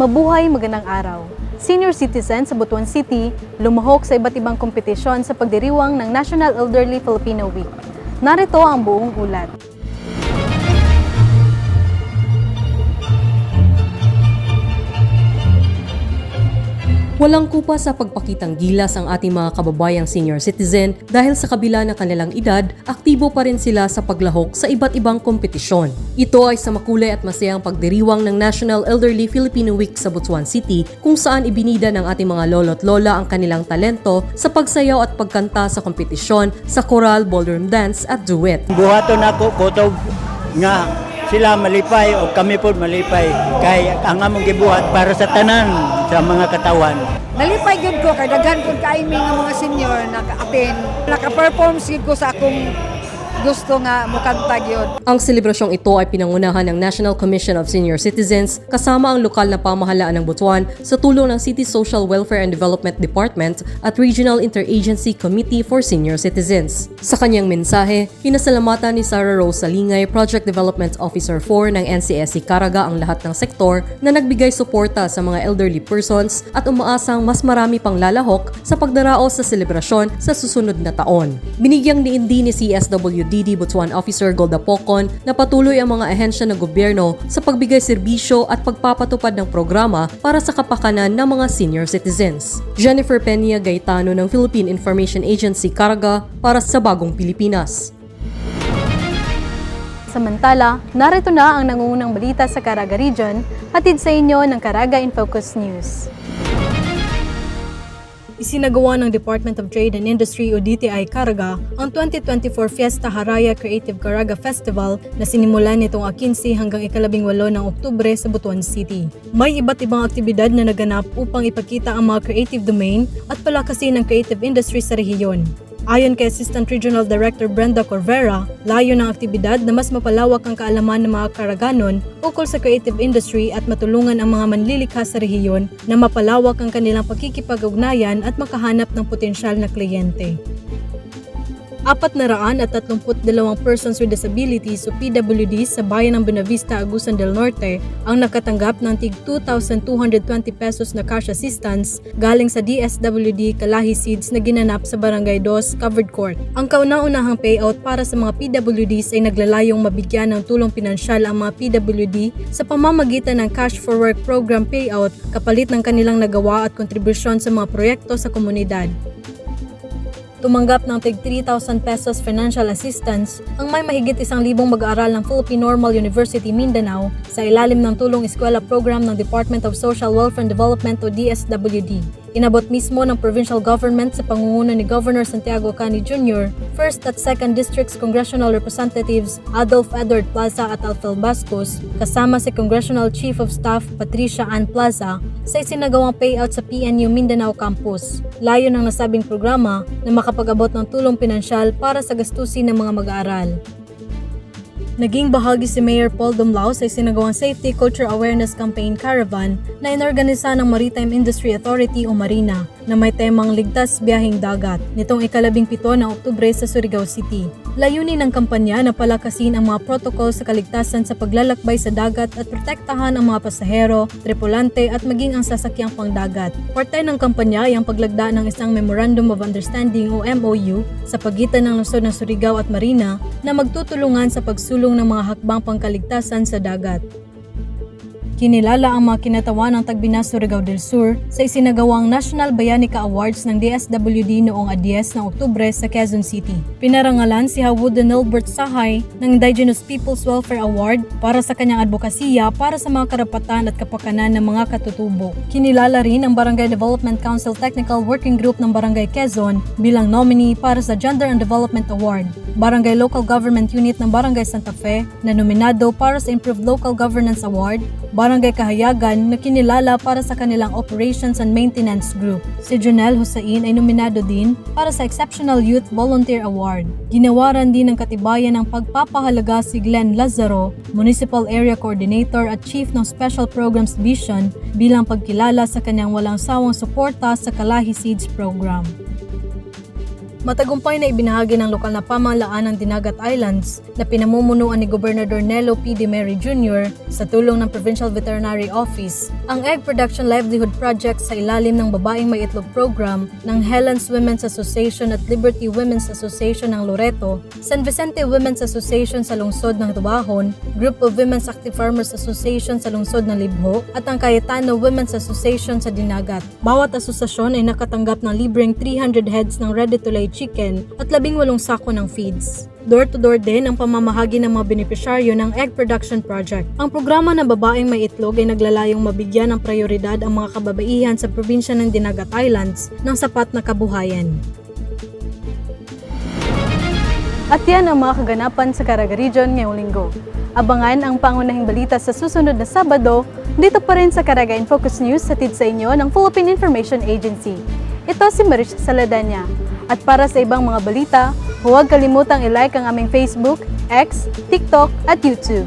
Mabuhay magandang araw. Senior citizen sa Butuan City lumahok sa iba't ibang kompetisyon sa pagdiriwang ng National Elderly Filipino Week. Narito ang buong ulat. Walang kupa sa pagpakitang gilas ang ating mga kababayang senior citizen dahil sa kabila ng kanilang edad, aktibo pa rin sila sa paglahok sa iba't ibang kompetisyon. Ito ay sa makulay at masayang pagdiriwang ng National Elderly Filipino Week sa Butuan City kung saan ibinida ng ating mga lolo't lola ang kanilang talento sa pagsayaw at pagkanta sa kompetisyon sa choral, ballroom dance at duet. buhaton ako kutob nga sila malipay o kami po malipay kay ang among gibuhat para sa tanan sa mga katawan Nalipay gud ko kay daghan kun kaimi nga mga senior naka-attend. Naka-perform sigid ko sa akong gusto nga mukanta gyud. Ang selebrasyong ito ay pinangunahan ng National Commission of Senior Citizens kasama ang lokal na pamahalaan ng Butuan sa tulong ng City Social Welfare and Development Department at Regional Interagency Committee for Senior Citizens. Sa kanyang mensahe, pinasalamatan ni Sarah Rose Salingay, Project Development Officer 4 ng NCSC Caraga ang lahat ng sektor na nagbigay suporta sa mga elderly persons at umaasang mas marami pang lalahok sa pagdaraos sa selebrasyon sa susunod na taon. Binigyang diindi ni CSWDD Butuan Officer Golda Pocon na patuloy ang mga ahensya ng gobyerno sa pagbigay serbisyo at pagpapatupad ng programa para sa kapakanan ng mga senior citizens. Jennifer Peña Gaetano ng Philippine Information Agency Caraga para sa Bagong Pilipinas. Samantala, narito na ang nangungunang balita sa Caraga Region, hatid sa inyo ng Caraga in Focus News. Isinagawa ng Department of Trade and Industry o DTI Caraga ang 2024 Fiesta Haraya Creative Caraga Festival na sinimulan nitong 15 hanggang 18 ng Oktubre sa Butuan City. May iba't ibang aktibidad na naganap upang ipakita ang mga creative domain at palakasin ng creative industry sa rehiyon. Ayon kay Assistant Regional Director Brenda Corvera, layo ng aktibidad na mas mapalawak ang kaalaman ng mga Karaganon ukol sa creative industry at matulungan ang mga manlilikha sa rehiyon na mapalawak ang kanilang pagkikipag-ugnayan at makahanap ng potensyal na kliyente. Apat na raan at 32 persons with disabilities o PWDs sa bayan ng Buenavista, Agusan del Norte ang nakatanggap ng tig 2,220 pesos na cash assistance galing sa DSWD Kalahi Seeds na ginanap sa Barangay 2 Covered Court. Ang kauna-unahang payout para sa mga PWDs ay naglalayong mabigyan ng tulong pinansyal ang mga PWD sa pamamagitan ng Cash for Work Program payout kapalit ng kanilang nagawa at kontribusyon sa mga proyekto sa komunidad. Tumanggap ng tig 3,000 pesos financial assistance ang may mahigit isang libong mag-aaral ng Philippine Normal University Mindanao sa ilalim ng tulong eskwela program ng Department of Social Welfare and Development o DSWD. Inabot mismo ng provincial government sa pangunguna ni Governor Santiago Cani Jr., 1st at 2nd Districts Congressional Representatives Adolf Edward Plaza at Alfel Bascos, kasama si Congressional Chief of Staff Patricia Ann Plaza sa isinagawang payout sa PNU Mindanao Campus. Layo ng nasabing programa na makapag-abot ng tulong pinansyal para sa gastusin ng mga mag-aaral. Naging bahagi si Mayor Paul Dumlao sa isinagawang Safety Culture Awareness Campaign Caravan na inorganisa ng Maritime Industry Authority o Marina na may temang Ligtas Biyahing Dagat nitong ikalabing pito ng Oktubre sa Surigao City. Layunin ng kampanya na palakasin ang mga protocol sa kaligtasan sa paglalakbay sa dagat at protektahan ang mga pasahero, tripulante at maging ang sasakyang pangdagat. Parte ng kampanya ay ang paglagda ng isang Memorandum of Understanding o MOU sa pagitan ng lungsod ng Surigao at Marina na magtutulungan sa pagsulong ng mga hakbang pangkaligtasan sa dagat. Kinilala ang mga kinatawan ng Tagbinas Surigao del Sur sa isinagawang National Bayanica Awards ng DSWD noong 10 ng Oktubre sa Quezon City. Pinarangalan si Hawud Nilbert Sahay ng Indigenous Peoples Welfare Award para sa kanyang advokasya para sa mga karapatan at kapakanan ng mga katutubo. Kinilala rin ang Barangay Development Council Technical Working Group ng Barangay Quezon bilang nominee para sa Gender and Development Award. Barangay Local Government Unit ng Barangay Santa Fe na nominado para sa Improved Local Governance Award Barangay Kahayagan na kinilala para sa kanilang Operations and Maintenance Group. Si Jonel Hussein ay nominado din para sa Exceptional Youth Volunteer Award. Ginawaran din ng katibayan ng pagpapahalaga si Glenn Lazaro, Municipal Area Coordinator at Chief ng Special Programs Vision bilang pagkilala sa kanyang walang sawang suporta sa Kalahi Seeds Program. Matagumpay na ibinahagi ng lokal na pamahalaan ng Dinagat Islands na pinamumunuan ni Gobernador Nelo P. De Mary Jr. sa tulong ng Provincial Veterinary Office ang Egg Production Livelihood Project sa ilalim ng Babaeng May Itlog Program ng Helen's Women's Association at Liberty Women's Association ng Loreto, San Vicente Women's Association sa lungsod ng Tubahon, Group of Women's Active Farmers Association sa lungsod ng Libho at ang Cayetano Women's Association sa Dinagat. Bawat asosasyon ay nakatanggap ng libreng 300 heads ng ready-to-lay chicken at 18 sako ng feeds. Door-to-door din ang pamamahagi ng mga benepisyaryo ng Egg Production Project. Ang programa ng babaeng may itlog ay naglalayong mabigyan ng prioridad ang mga kababaihan sa probinsya ng Dinagat Islands ng sapat na kabuhayan. At yan ang mga kaganapan sa Caraga Region ngayong linggo. Abangan ang pangunahing balita sa susunod na Sabado dito pa rin sa Caraga in Focus News hatid sa inyo ng Philippine Information Agency. Ito si Marish Saladanya. At para sa ibang mga balita, huwag kalimutang i-like ang aming Facebook, X, TikTok at YouTube.